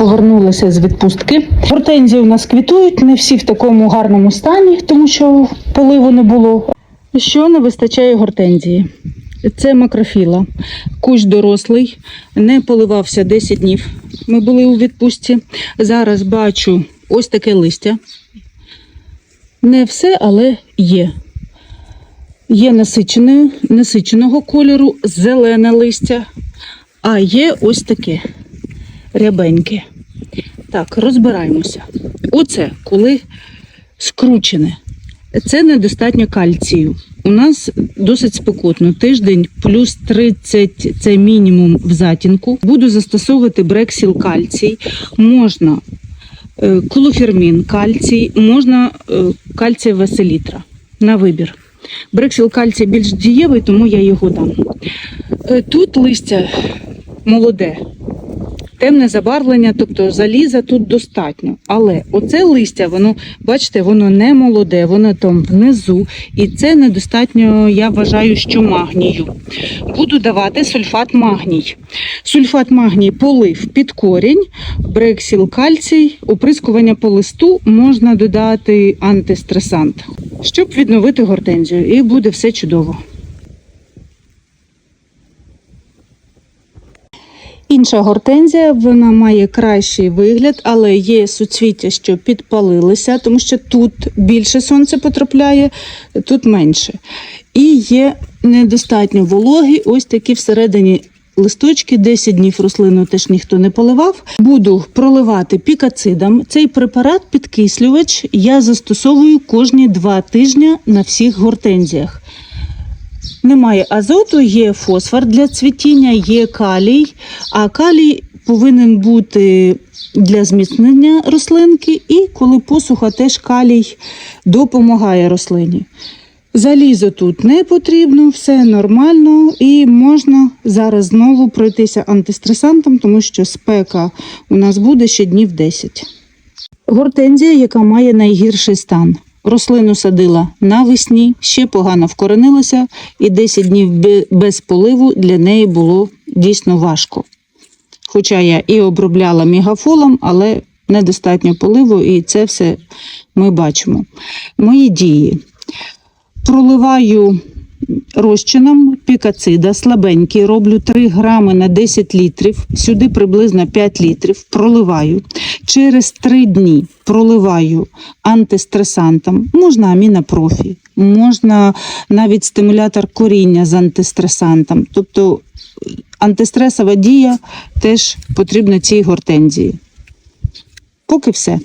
повернулася з відпустки. Гортензії у нас квітують, не всі в такому гарному стані, тому що поливу не було. Що не вистачає гортензії? Це макрофіла. Кущ дорослий, не поливався 10 днів. Ми були у відпустці. Зараз бачу ось таке листя. Не все, але є. Є насиченого кольору, зелене листя, а є ось таке рябеньке. Так, розбираємося. Оце коли скручене. Це недостатньо кальцію. У нас досить спекотно. Тиждень плюс 30 це мінімум в затінку. Буду застосовувати брексіл кальцій. Можна е, клофермін кальцій, можна е, кальцієва селітра на вибір. Брексіл кальцій більш дієвий, тому я його дам. Е, Тут листя молоде, темне забарвлення, тобто заліза тут достатньо. Але оце листя, воно, бачите, воно не молоде, воно там внизу. І це недостатньо, я вважаю, що магнію. Буду давати сульфат магній. Сульфат магній полив під корінь, брексіл кальцій, оприскування по листу можна додати антистресант, щоб відновити гортензію. І буде все чудово. Інша гортензія вона має кращий вигляд, але є суцвіття, що підпалилися, тому що тут більше сонце потрапляє, тут менше. І є недостатньо вологи, ось такі всередині листочки, 10 днів рослину теж ніхто не поливав. Буду проливати пікацидом. Цей препарат підкислювач я застосовую кожні 2 тижні на всіх гортензіях. Немає азоту, є фосфор для цвітіння, є калій, а калій повинен бути для зміцнення рослинки, і коли посуха, теж калій допомагає рослині. Залізо тут не потрібно, все нормально, і можна зараз знову пройтися антистресантом, тому що спека у нас буде ще днів 10. Гортензія, яка має найгірший стан. Рослину садила навесні, ще погано вкоренилася, і 10 днів без поливу для неї було дійсно важко. Хоча я і обробляла мегафолом, але недостатньо поливу, і це все ми бачимо. Мої дії. Проливаю розчином пікацида слабенький, роблю 3 грами на 10 літрів, сюди приблизно 5 літрів, проливаю. Через 3 дні проливаю антистресантом, можна амінапрофі, можна навіть стимулятор коріння з антистресантом. Тобто антистресова дія теж потрібна цій гортензії. Поки все.